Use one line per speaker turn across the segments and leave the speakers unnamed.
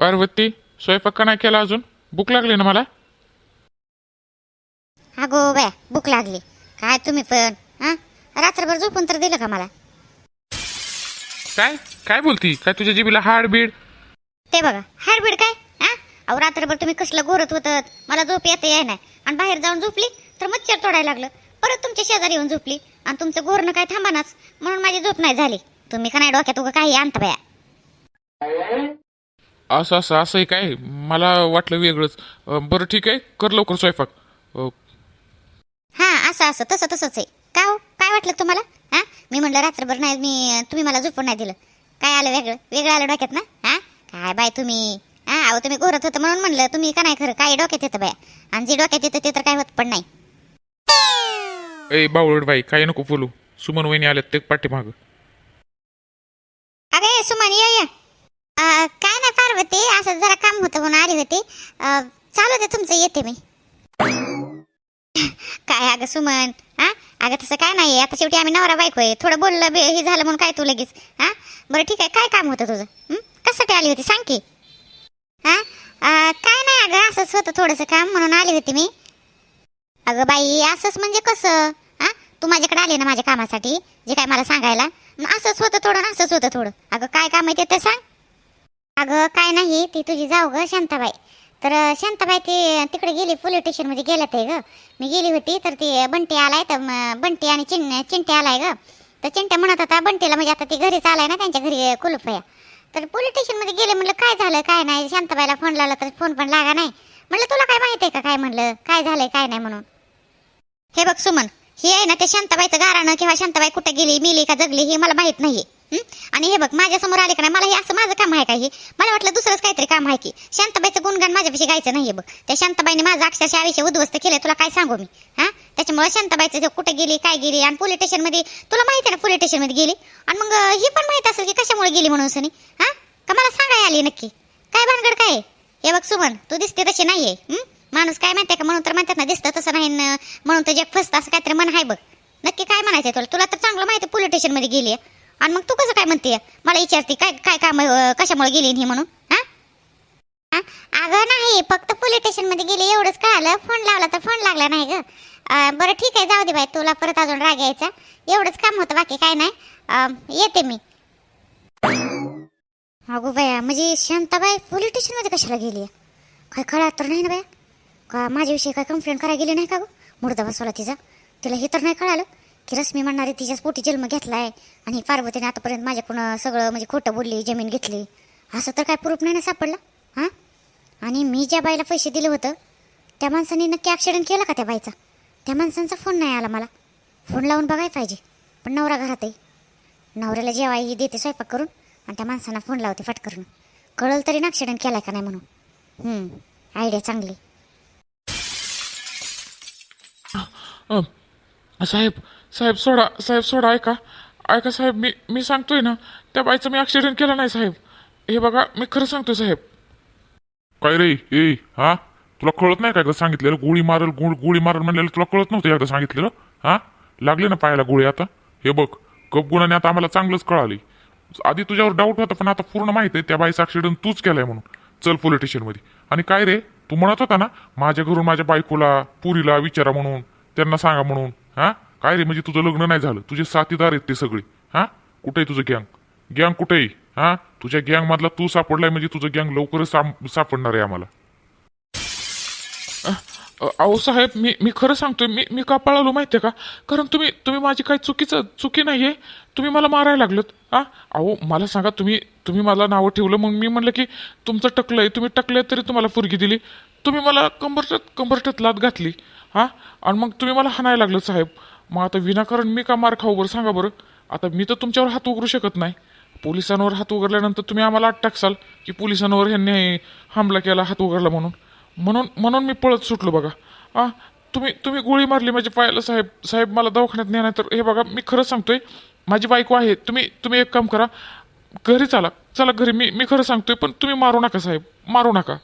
पार्वती स्वयंपाक का नाही केला अजून? भूक लागली ना मला?
अगो बाया भूक लागली. काय तुम्ही पण हा? रात्रभर झोपून तर दिलं का मला?
काय? काय बोलती? काय तुझ्या जीबीला हाड बीड
ते बघा हाडबीड काय? हा? अहो रात्रभर तुम्ही कसलं गोरत होतात. मला झोप येते याय नाही आणि बाहेर जाऊन झोपली तर मच्छर तोडायला लागलं. परत तुमच्या शेजारी येऊन झोपली आणि तुमचं गोरणं काय थांबानाच. म्हणून माझी झोप नाही झाली. तुम्ही का नाही डोक्यात उगा काही आणता बाया?
असं असं असंही काय? मला वाटलं वेगळंच. अं, बरं ठीक आहे. कर लवकर स्वयंपाक. अं,
हा असं असं. तसं तसंच आहे. काय हो? काय वाटलं तुम्हाला? हा? मी म्हणलं रात्रभर नाही मी तुम्ही मला झोपून नाही दिलं. काय आलं वेगळं? वेगळं आलं डोक्यात ना? हा? काय बाय तुम्ही? हा अहो तुम्ही घोरत होतं म्हणून म्हणलं. तुम्ही का नाही खरं? काय डोक्यात येतं बाया. आणि जे डोक्यात येतं ते तर काय होत पण नाही.
ए बावळड बाई काय नको बोलू. सुमन वहिनी आल्यात ते पाठीमागं.
अगे सुमन ये ये. काय नाही पार्वती असं जरा काम होतं म्हणून आली होती. चालू दे तुमचं येते मी. काय अगं सुमन हा? अगं तसं काय नाही आता शेवटी आम्ही नवरा बायको आहे. थोडं बोललं बे हे झालं म्हणून काय तू लगेच हा? बरं ठीक आहे काय काम होतं तुझं? हं? कशासाठी आली होती सांग की. हा? काय नाही अगं असंच होतं थोडंसं काम म्हणून आली होती मी. अगं बाई असंच म्हणजे कसं? हा? तू माझ्याकडे आली ना माझ्या कामासाठी जे काय मला सांगायला? मग असंच होतं थोडं असंच होतं थोडं. अगं काय काम आहे ते सांग. अगं काय नाही ती तुझी जाऊ ग शांताबाई. तर शांताबाई ती तिकडे गेली पोलीस स्टेशनमध्ये गेलं ते ग. मी गेली होती तर ती बंटी आलाय तर बंटी आणि चिन चिंटे आलाय ग. तर चिंट्या म्हणत होता बंटीला म्हणजे आता ती घरीच आलाय ना त्यांच्या घरी कुलूप आहे. तर पोलीस स्टेशनमध्ये गेले म्हणलं काय झालं काय नाही? शांताबाईला फोन लावला तर फोन पण लागा नाही. म्हणलं तुला काय माहिती आहे का काय म्हणलं? काय झालंय काय नाही म्हणून? हे बघ सुमन ही आहे ना ते शांताबाईचं गाराणं किंवा शांताबाई कुठे गेली मिली का जगली हे मला माहीत नाही आहे आणि हे बघ माझ्यासमोर आले का नाही मला हे असं माझं काम आहे का हे? मला वाटलं दुसरंच काहीतरी काम आहे की. शांताबाईचं गुणगान माझ्यापाशी गायचं नाही बघ. त्या शांताबाईने माझं अक्षरशः आयुष्य उद्ध्वस्त केलं तुला काय सांगू मी? हा? त्याच्यामुळे शांताबाईचं जे कुठे गेली काय गेली आणि पोलीस स्टेशनमध्ये तुला माहिती आहे ना पोलीस स्टेशनमध्ये गेली? आणि मग हे ही पण माहीत असेल की कशामुळे गेली म्हणून सनी? हा? का मला सांगाय आली नक्की? काय भानगड काय हे बघ सुमन तू दिसते तशी नाहीये आहे माणूस काय माहिती का? म्हणून तर म्हणतात ना दिसतं तसं नाही न म्हणून तर जग फसतं असं काहीतरी मन आहे बघ. नक्की काय म्हणायचंय तुला? तुला तर चांगलं माहिती पोलीस स्टेशनमध्ये गेली गेली आणि मग तू कसं काय म्हणते? मला विचारते काय काय काम कशामुळे गेली हे म्हणून? हा? अगं नाही फक्त पोलीस स्टेशनमध्ये गेले गेली एवढंच कळालं. फोन लावला तर फोन लागला नाही ग. बरं ठीक आहे जाऊ दे बाई तुला परत अजून राग यायचा. एवढंच काम होतं बाकी काय नाही. येते मी. अगो बाया म्हणजे शांताबाई पोलीस स्टेशनमध्ये कशाला गेली? काय कळा तर नाही ना बाया. का माझ्याविषयी काय कंप्लेंट करायला गेली नाही का गं? मुर्दा बसवला तिचा. तिला हे तर नाही कळालं. की रश्मी म्हणणारी तिच्याच पोटी जन्म घेतलाय आणि पार्वतीने आतापर्यंत माझ्याकडून सगळं म्हणजे खोटं बोलली जमीन घेतली. असं तर काय प्रूफ नाही ना सापडला हां? आणि मी ज्या बाईला पैसे दिले होतं त्या माणसाने नक्की ॲक्सिडेंट केला का त्या बाईचा? त्या माणसांचा फोन नाही आला मला. फोन लावून बघायला पाहिजे पण नवरा घरात आहे नवऱ्याला जेवाय ही देते स्वयंपाक करून आणि त्या माणसांना फोन लावते फाटकरून. कळल तरी ना ॲक्सिडेंट केलाय का नाही म्हणून. आयडिया चांगली.
साहेब साहेब सोडा साहेब सोडा ऐका. ऐका साहेब मी मी सांगतोय ना त्या बाईचा मी ॲक्सिडेंट केला नाही साहेब. हे बघा मी खरं सांगतोय साहेब.
काय रे? ए हा? तुला कळत नाही काय एकदा सांगितलेलं? गोळी मारल गोळ गोळी मारल म्हणलेलं तुला कळत नव्हतं एकदा सांगितलेलं? हा? लागले ना पायाला गोळी आता? हे बघ कप गुणाने आता आम्हाला चांगलंच कळाली आधी तुझ्यावर डाऊट होता पण आता पूर्ण माहिती आहे त्या बाईचा ॲक्सिडेंट तूच केलाय म्हणून. चल पोलीस स्टेशनमध्ये आणि काय रे? तू म्हणत होता ना माझ्या घरून माझ्या बायकोला पुरीला विचारा म्हणून त्यांना सांगा म्हणून हा? काय रे म्हणजे तुझं लग्न नाही झालं? तुझे साथीदार आहेत ते सगळे. हा? कुठे आहे तुझं गँग? गँग कुठे आहे? हा? तुझ्या गँग मधला तू सापडलाय म्हणजे तुझं गँग लवकरच सापडणार आहे आम्हाला.
अहो साहेब मी मी खरं सांगतोय मी मी का पळालो माहिती आहे का? कारण तुम्ही तुम्ही माझी काही चुकीचं चुकी नाही आहे तुम्ही मला मारायला लागलत. हा? अहो मला सांगा तुम्ही तुम्ही मला नावं ठेवलं मग मी म्हणलं की तुमचं टकलं आहे तुम्ही टकले तरी तुम्हाला फुरगी दिली. तुम्ही मला कंबरटात कंबरटत लात घातली. हा? आणि मग तुम्ही मला हाणायला लागलं साहेब. मग आता विनाकारण मी का मार खाऊ बरं? सांगा बरं. आता मी तर तुमच्यावर हात उघडू शकत नाही. पोलिसांवर हात उघडल्यानंतर तुम्ही आम्हाला अटकसाल टाकसाल की पोलिसांवर ह्यांनी हमला केला हात उघडला म्हणून. म्हणून म्हणून मी पळत सुटलो बघा. आ तुम्ही तुम्ही गोळी मारली माझ्या पायाला साहेब. साहेब मला दवाखान्यात नेणार तर हे बघा मी खरं सांगतोय माझी बायको आहे. तुम्ही तुम्ही एक काम करा. घरी चला चला घरी. मी मी खरं सांगतोय पण तुम्ही मारू नका साहेब. मारू नका.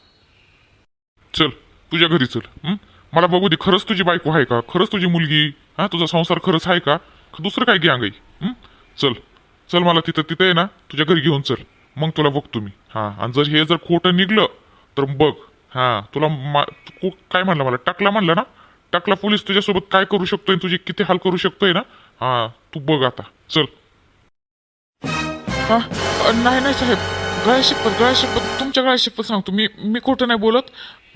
चल तुझ्या घरी चल. मला बघू दे खरंच तुझी बायको आहे का? खरंच तुझी मुलगी? हा तुझा संसार खरंच आहे का? का दुसरं काय घे अंगाई? चल. चल मला तिथं तिथं आहे ना तुझ्या घरी घेऊन चल. मग तुला बघतो मी. हा आणि जर हे जर खोटं निघलं तर बघ. हा तुला मा- तू काय म्हणलं मला? टाकला म्हणलं ना? टाकला पोलीस तुझ्यासोबत काय करू शकतोय तुझी किती हाल करू शकतोय ना? हा तू बघ आता. चल.
हा? नाही नाही साहेब. गळ्या शपथ गळ्या शपथ तुमच्या गळ्या शपथ सांगतो. मी मी खोटं नाही बोलत.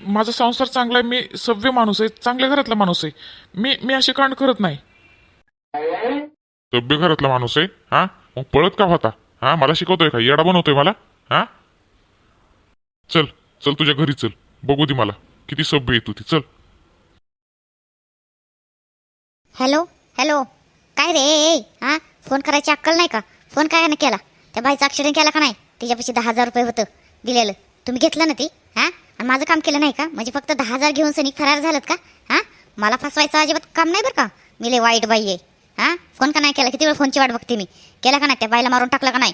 माझा संसार चांगला आहे मी सभ्य माणूस आहे चांगल्या घरातला माणूस आहे. मी मी असे कांड करत नाही.
सभ्य घरातला माणूस आहे? हा? मग पळत का होता? हा? मला शिकवतोय का? येडा बनवतोय मला? हा? चल चल तुझ्या घरी चल. बघू दे मला. किती सभ्य आहे तू ती. चल.
हॅलो? हॅलो? काय रे? हा? फोन करायची अक्कल नाही का? फोन काय नाही केला? त्या बाईचा ॲक्सिडेंट केला का नाही? तिच्यापाशी दहा हजार रुपये होतं दिलेलं. तुम्ही घेतलं ना ती? हा? आणि माझं काम केलं नाही का? म्हणजे फक्त दहा हजार घेऊन सैनिक फरार झालं का? हा? मला फसवायचं अजिबात काम नाही बरं का? मी लय वाईट बाई आहे. हा? फोन का नाही केला? किती वेळ फोनची वाट बघते मी. केला का नाही? त्या बाईला मारून टाकलं का नाही?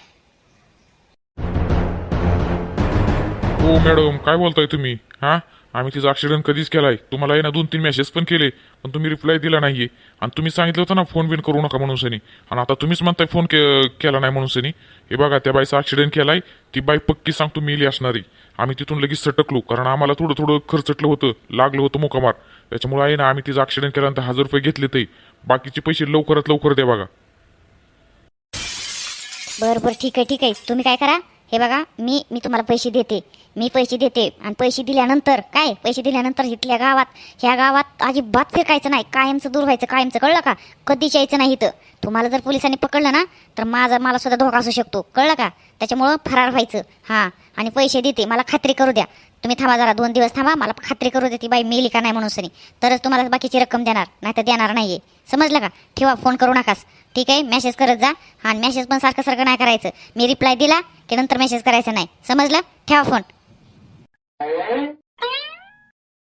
हो मॅडम काय बोलताय तुम्ही? हा? आम्ही तिचा ऍक्सिडेंट कधीच केलाय. तुम्हाला आहे ना दोन तीन मेसेज पण केले पण तुम्ही रिप्लाय दिला नाही आहे आणि तुम्ही सांगितलं होतं ना फोन बिन करू नका म्हणून सनी. आणि आता तुम्हीच म्हणताय फोन के- केला नाही म्हणून सनी. हे बघा त्या बाईचा ऍक्सिडेंट केलाय ती बाई पक्की सांगतो मेली असणारी. आम्ही तिथून लगेच सटकलो कारण आम्हाला थोडं थोडं खर्चटलं होतं लागलं होतं मुकामार. त्याच्यामुळे आहे ना आम्ही तिचा ऍक्सिडेंट केल्यानंतर हजार रुपये घेतले ते बाकीचे पैसे लवकरात लवकर द्या बघा.
बरं बरं ठीक आहे ठीक आहे. तुम्ही काय करा? हे बघा मी मी तुम्हाला पैसे देते. मी पैसे देते. आणि पैसे दिल्यानंतर काय? पैसे दिल्यानंतर इथल्या गावात ह्या गावात अजिबात फिरकायचं नाही. कायमचं दूर व्हायचं कायमचं कळलं का? कधीच यायचं नाही इथं. तुम्हाला जर पोलिसांनी पकडलं ना तर माझा मला सुद्धा धोका असू शकतो. कळलं का? त्याच्यामुळं फरार व्हायचं. हां. आणि पैसे देते. मला खात्री करू द्या. तुम्ही थांबा जरा दोन दिवस थांबा. मला खात्री करू देते ती बाई मेली का नाही म्हणून सनी. तरच तुम्हाला बाकीची रक्कम देणार. नाही तर देणार आहे समजलं का? ठेवा फोन करू नकास. ठीक आहे? मेसेज करत जा. आणि मेसेज पण सारखं सारखं नाही करायचं. मी रिप्लाय दिला की नंतर मेसेज करायचा नाही. समजलं? ठेवा फोन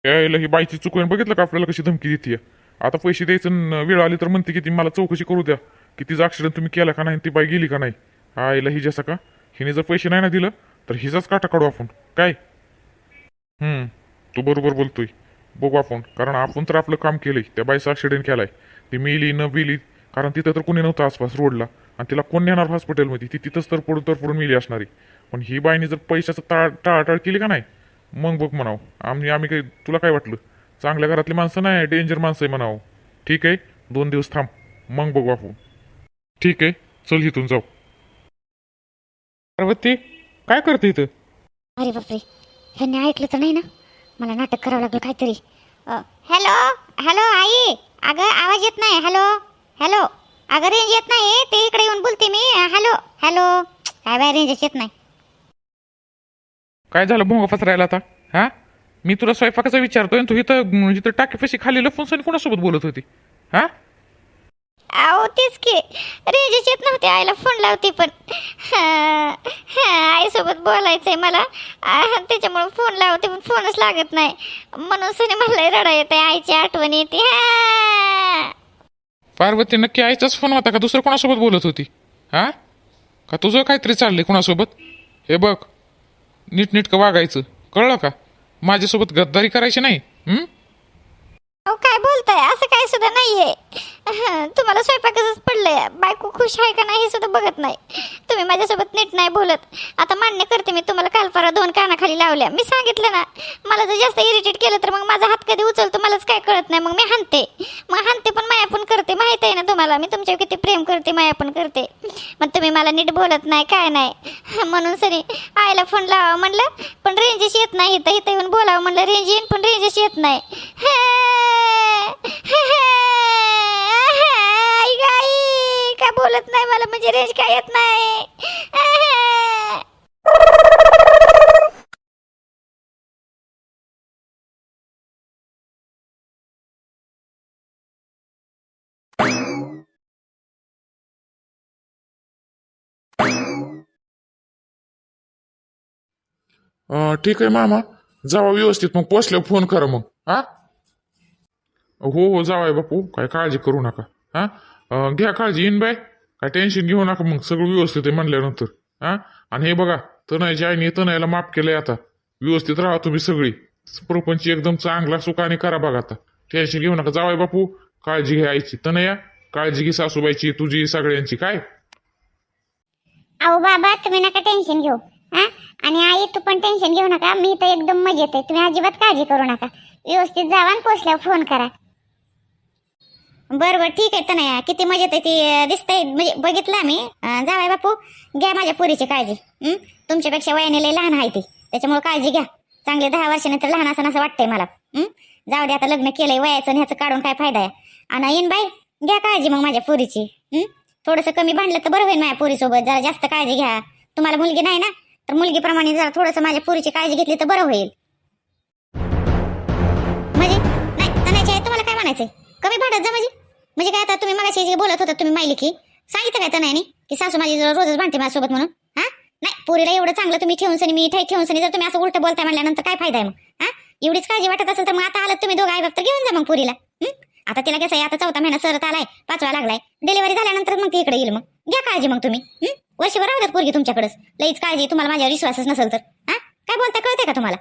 यायला ही बाईची चुकून बघितलं का आपल्याला कशी धमकी देते आता पैसे द्यायचं वेळ आली तर म्हणते की ती मला चौकशी करू द्या. की तिचा ऍक्सिडेंट तुम्ही केला का नाही ती बाई गेली का नाही? आईला ही जसं का? हिने जर पैसे नाही ना दिलं तर हिचाच काटा काढू आपण. काय? हम्म तू बरोबर बोलतोय. बघू आपण. कारण आपण तर आपलं काम केलंय. त्या बाईचा ऍक्सिडेंट केलाय. ती मेली न बिली कारण तिथं तर कोणी नव्हतं आसपास रोडला. आणि तिला कोण नेणार हॉस्पिटलमध्ये ती तिथंच तर पडून तर पडून मिली असणारी. पण ही बाईने जर पैशाचं टाळ टाळाटाळ केली का नाही? मग बघ म्हणाव. आम्ही आम्ही काही तुला काय वाटलं? चांगल्या घरातली माणसं नाही डेंजर माणसं आहे म्हणावं. ठीक आहे दोन दिवस थांब. मग बघू आपण. ठीक आहे चल इथून जाऊ.
पार्वती काय करते इथं?
अरे बापरे ह्यांनी ऐकलं तर नाही ना? मला नाटक करावं लागलं काहीतरी. हॅलो हॅलो आई. अगं आवाज येत नाही. हॅलो. हॅलो. अगं रेंज येत नाही. ते इकडे येऊन बोलते मी. हॅलो. हॅलो. काय बाय रेंजच येत नाही.
काय झालं? भोंग पसरायला आता? हा? मी तुला स्वयंपाकाचा विचारतोय आणि तू इथं इथं टाकीपाशी खाली लपून सनी कोणासोबत बोलत होती? हा?
अहो तेच की. रेंजच येत नव्हते. आईला फोन लावते पण. आईसोबत बोलायचंय मला. आ, त्याच्यामुळे फोन लावते पण फोनच लागत नाही. म्हणून सनी मला रडा येते आईची आठवण येते. हा.
पार्वती नक्की आईचाच फोन होता का? दुसरं कोणासोबत बोलत होती? हा? का तुझं काहीतरी चाललंय कोणासोबत? हे बघ नीटनीटकं वागायचं. कळलं का? माझ्यासोबत गद्दारी करायची नाही
काय बोलताय? असं काय सुद्धा नाहीये. तुम्हाला स्वयंपाकाचंच पडलंय. बायको खुश आहे का नाही हे सुद्धा बघत नाही. तुम्ही माझ्यासोबत नीट नाही बोलत. आता मान्य करते मी तुम्हाला काल परवा दोन कानाखाली लावल्या. मी सांगितलं ना मला जर जास्त इरिटेट केलं तर मग माझा हात कधी उचलतो मलाच काय कळत नाही. मग मी हानते मग हानते पण माया पण करते. माहीत आहे ना तुम्हाला मी तुमच्यावर किती प्रेम करते माया पण करते. मग तुम्ही मला नीट बोलत नाही काय नाही. म्हणून सरी आईला फोन लावा म्हणलं पण रेंजेस येत नाही. इथं इथं येऊन बोलावं म्हणलं रेंज येईन पण रेंजेस येत नाही. आई गाई का बोलत नाही मला? म्हणजे रेंज काय येत नाही.
ठीक आहे मामा. जावा व्यवस्थित. मग पोचल्यावर फोन करा मग. हा? हो हो जावाय बापू. काय काळजी करू नका. हा? घ्या काळजी येईन बाय काय टेन्शन घेऊ नका मग. सगळं व्यवस्थित आहे म्हणल्यानंतर. हा? आणि हे बघा तनयाच्या आईने तनयाला माफ केलंय आता. व्यवस्थित राहा तुम्ही सगळी. प्रपंच एकदम चांगला सुखाने करा बघा आता. टेन्शन घेऊ नका. जावाय बापू. काळजी घ्या आईची. तनया काळजी घे सासूबाईची तुझी सगळ्यांची. काय?
अहो बाबा तुम्ही नका टेन्शन घेऊ. हा? आणि आई तू पण टेन्शन घेऊ नका. मी तर एकदम मजेत आहे. तुम्ही अजिबात काळजी करू नका. व्यवस्थित जावा आणि पोचल्यावर फोन करा. बरं बरं ठीक आहे तर नाही किती मजेत आहे ती दिसतंय. म्हणजे बघितलं आम्ही. जावाय बापू घ्या माझ्या पुरीची काळजी. हं? तुमच्यापेक्षा वयाने लय लहान आहे ती. त्याच्यामुळे काळजी घ्या. चांगले दहा वर्षानंतर लहान असं असं वाटतंय मला. हं? जाऊ दे आता लग्न केलंय वयाचं आणि ह्याचं काढून काय फायदा आहे? आणि येईन बाई घ्या काळजी मग माझ्या पुरीची. हं? थोडंसं कमी भांडलं तर बरं होईल माझ्या पुरीसोबत. जरा जास्त काळजी घ्या. तुम्हाला मुलगी नाही ना? तर मुलगीप्रमाणे जरा थोडंसं माझ्या पुरीची काळजी घेतली तर बरं होईल. म्हणजे? नाही तनायची आहे तुम्हाला काय म्हणायचंय? कमी भांडत जा म्हणजे. म्हणजे काय आता तुम्ही मगाशी जे बोलत होता तुम्ही माहिली की सांगितलं काय तर नाही की सासू माझी रोजच भांडते माझ्यासोबत म्हणून. हा? नाही पुरीला एवढं चांगलं तुम्ही ठेवून सनी मी इथे ठेवून सनी जर तुम्ही असं उलटं बोलताय म्हणल्यानंतर काय फायदा आहे मग? हा? एवढीच काळजी वाटत असेल तर मग आता आलं तुम्ही दोघं आई बाप तर घेऊन जा मग पुरीला. आता तिला कसं आहे आता चौथा महिना सरत आलाय पाचवा लागलाय. डिलिव्हरी झाल्यानंतर मग ती इकडे येईल मग. घ्या काळजी मग तुम्ही. वर्षभर राहू पोरगी तुमच्याकडेच. लईच काळजी तुम्हाला माझ्यावर विश्वासच नसेल तर. हा? काय बोलता कळतंय का तुम्हाला?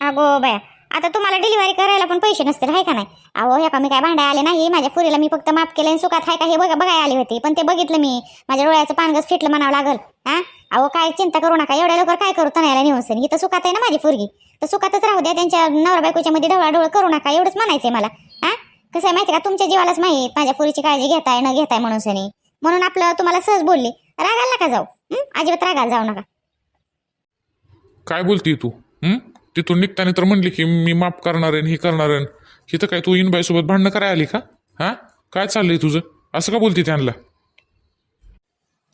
अगो बाया आता तुम्हाला डिलिव्हरी करायला पण पैसे नसतील हाय का नाही? अहो ह्या का मी काय भांडाय आले नाही माझ्या पुरीला मी फक्त माफ केलं आणि सुखात हाय का हे बघा बघाय आली होती. पण ते बघितलं मी माझ्या डोळ्याचं पानगस फिटलं म्हणावं लागल. हा? अहो काय चिंता करू नका एवढ्या लवकर काय करू तनायला नेऊन सनी? इथं सुखात आहे ना माझी पुरगी तर सुखातच राहू द्या त्यांच्या नवरा बायकोच्या मध्ये ढवळाढवळ करू नका एवढंच म्हणायचंय मला. हा? कसं आहे माहिती का तुमच्या जीवालाच माहीत माझ्या पुरीची काळजी घेताय न घेताय म्हणून सनी. म्हणून आपलं तुम्हाला सहज बोलली रागायला नका जाऊ अजिबात रागायला जाऊ नका.
काय बोलती तू हं? तिथून निघताना तर म्हणली की मी माफ करणार आहे हे करणार आहे. इथं काय तू इनबाईसोबत भांडणं करायला आली का? हा? काय चाललंय तुझं? असं का बोलती त्यांना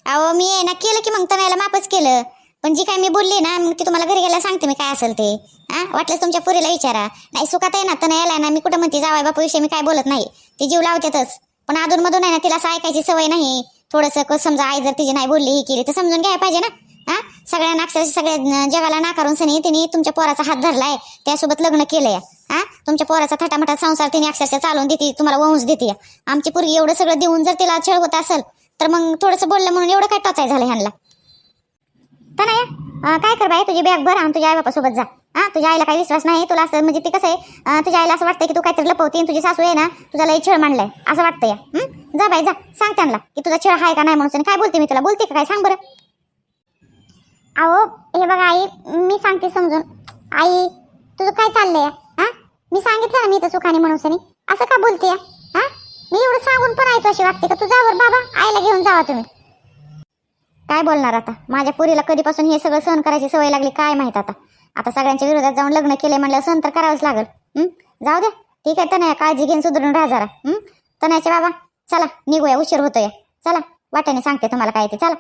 अहो मी आहे ना केलं की मग तनायला माफच केलं. पण जी काय मी बोलली ना मग ती तुम्हाला घरी गेला सांगते मी काय असेल ते. हा? वाटलं तुमच्या पुरीला विचारा. नाही सुखात आहे ना तनायला आहे ना मी कुठं म्हणते जावाय बापू विषयी मी काय बोलत नाही. ती जीव लावतातच पण अधून मधून आहे ना तिला असं ऐकायची सवय नाही. थोडंसं समजा आई जर तिची नाही बोलली ही केली तर समजून घ्यायला पाहिजे ना. हा? सगळ्या अक्षरशः सगळ्या जगाला नाकारून सनी तिने तुमच्या पोराचा हात धरलाय. त्यासोबत लग्न केलंय. हा? तुमच्या पोराचा थटामटात संसार तिने अक्षरशः चालवून देते तुम्हाला वंश देते. आमची पोरगी एवढं सगळं देऊन जर तिला छळ होत असेल तर मग थोडंसं बोललं म्हणून एवढं काय टोचाय झालं ह्यांना? तनया काय कर बाई तुझी बॅग भर आणि तुझ्या आई बापासोबत जा. हा? तुझ्या आईला काही विश्वास नाही तुला असं म्हणजे ती कसं आहे तुझ्या आईला असं वाटतं की तू काहीतरी लपवते तुझी सासू आहे ना तुझा लई छळ मांडलाय. असं वाटतं या जा बाई जा. सांग त्यांना की तुझा छळ आहे का नाही म्हणून. काय बोलते मी तुला? बोलते का काय? सांग बरं. अहो हे बघा आई मी सांगते समजून. आई तुझं काय चाललंय? हा? मी सांगितलं ना मी तर सुखाने म्हणून असं का बोलते हा? मी एवढं सांगून पण ऐकू अशी वाटते का? तू जावर बाबा आईला घेऊन जावा तुम्ही. काय बोलणार आता? माझ्या पुरीला कधीपासून हे सगळं सहन करायची सवय लागली काय माहीत आता? आता सगळ्यांच्या विरोधात जाऊन लग्न केले म्हणलं सहन तर करावंच लागल. जाऊ द्या ठीक आहे तनया काळजी घेऊन सुधरून राहा जरा. तनयाचे बाबा चला निघूया उशीर होतोय. चला वाट्याने सांगते तुम्हाला काय ते. चला.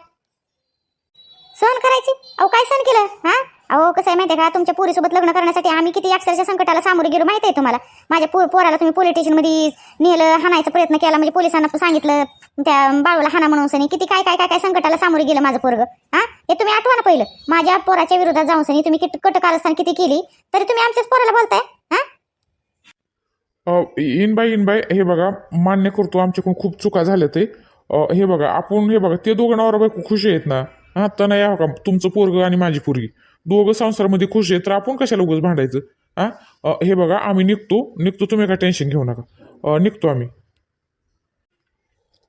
सहन करायची? अहो काय सहन केलं? हा? अहो कसं आहे माहिती आहे का तुमच्या पुरीसोबत लग्न करण्यासाठी आम्ही किती अक्षरशः संकटाला सामोरे गेलो माहिती आहे तुम्हाला? माझ्या पो पोराला तुम्ही पोलीस स्टेशनमध्ये नेलं हाणायचा प्रयत्न केला म्हणजे पोलिसांना सांगितलं त्या बाळूला हाना म्हणून सनी किती काय काय काय काय संकटाला सामोरे गेलं माझं पोरग हा? हे तुम्ही आठवा ना पहिलं. माझ्या पोराच्या विरोधात जाऊन सनी तुम्ही किती कटकारस्थान किती केली तरी तुम्ही आमच्याच पोराला बोलताय हा?
बाय इनबाई इनबाई हे बघा मान्य करतो आमच्याकडून खूप चुका झाल्या ते. हे बघा आपण हे बघा ते दोघं नवरा बायको खुश आहेत ना? हां तर नाही का तुमचं पोरग आणि माझी पोरगी. दोघं संसारामध्ये खुश आहेत तर आपण कशाला उगाच भांडायचं? हां? हे बघा आम्ही निघतो. निघतो तुम्ही काय टेन्शन घेऊ नका. निघतो आम्ही.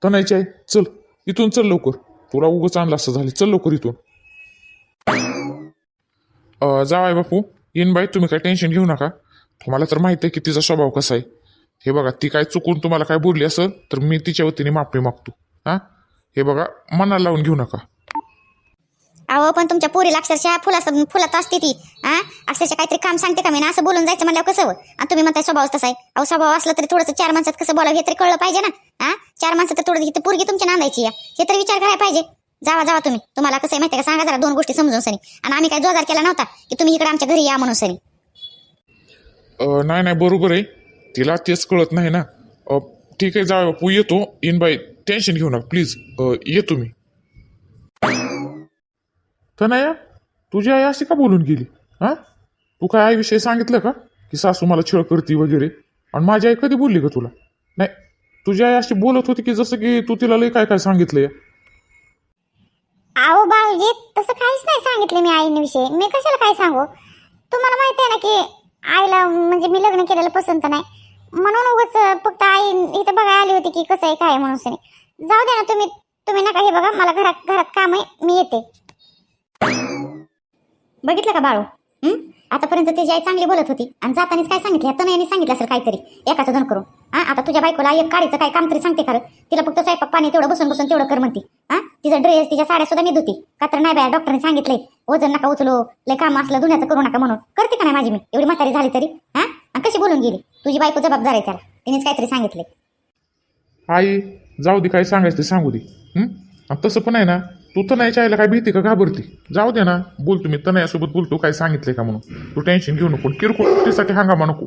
तनायची आहे चल इथून चल लवकर. तुला उगाच आणला असं झालं. चल लवकर इथून. जावाय बापू. इनबाई तुम्ही काय टेन्शन घेऊ नका. तुम्हाला तर माहिती आहे की तिचा स्वभाव कसा आहे. हे बघा ती काय चुकून तुम्हाला काय बोलली असेल तर मी तिच्या वतीने माफी मागतो. हां? हे बघा मनाला लावून घेऊ नका.
अहो पण तुमच्या पोरीला अक्षरशः फुला फुलात असते ती. हा अक्षरशः काहीतरी काम सांगते का मी? ना असं बोलून जायचं म्हणल्यावर कसं हो? आणि तुम्ही म्हणताय स्वभाव तसा आहे. अहो स्वभाव असला तरी थोडंसं चार माणसात कसं बोलावं हे तरी कळलं पाहिजे ना. हा चार माणसं तर थोडं इथं पोरगी तुमच्या नांदायची या. हे तरी विचार करायला पाहिजे. जावा जावा तुम्ही. तुम्हाला कसं आहे माहिती का? सांगा जरा दोन गोष्टी समजून सनी आणि आम्ही काय जोजार केला नव्हता की तुम्ही इकडे आमच्या घरी या म्हणून सनी
नाही नाही बरोबर आहे. तिला तेच कळत नाही ना. ठीक आहे जा पू येतो. इनबाई टेन्शन घेऊ नका प्लीज ये तुम्ही. तनया तुझी आई अशी का बोलून गेली? हा? तू काय आईविषयी सांगितलं का? की सासू मला छळ करते वगैरे? आणि माझी आई कधी बोलली का तुला? नाही तुझी आई अशी बोलत होती की जसं की तू तिला लय काय काय सांगितलंय?
अहो भाऊजी तसं काहीच नाही सांगितलं मी आईने मी कशाला काय सांगू? तुम्हाला माहिती आहे ना की आईला म्हणजे मी लग्न केलेलं पसंत नाही. म्हणून उगाच फक्त आई इथं बघायला आली होती की कसं आहे काय म्हणून. जाऊ दे ना तुम्ही तुम्ही नका हे बघा. मला घरात घरात काम आहे. मी येते. बघितलं का बाळू? हम्म आतापर्यंत त्याची आई चांगली बोलत होती आणि जातानीच काय सांगितलं? तर यांनी सांगितलं असेल काहीतरी. एकाचं धन करून. हा? आता तुझ्या बायकोला एक काढीचं काय काम तरी सांगते खरं. तिला फक्त स्वयंपाक पाणी तेवढं बसून बसून तेवढं कर म्हणते. हा? तिचा ड्रेस तिच्या साड्या सुद्धा मी धुती. का तर नाही बाया डॉक्टरने सांगितलंय वजन नका उचलो लय काम असलं धुण्याचं करू नका म्हणून. करते का नाही माझी मी? एवढी म्हातारी झाली तरी. हा? कशी बोलून गेली? तुझी बायको जबाबदार आहे त्याला. तिनेच काहीतरी सांगितले
आई जाऊ दे काय सांगायचं ते सांगू दे. तसं पण आहे ना तू तनयाच्या आईला काय भीती का घाबरती? जाऊ दे ना. बोल तुम्ही तनयासोबत बोलतो काय सांगितलंय का म्हणून? तू टेन्शन घेऊ नको किरकोळ तिसाठी हंगामा नको.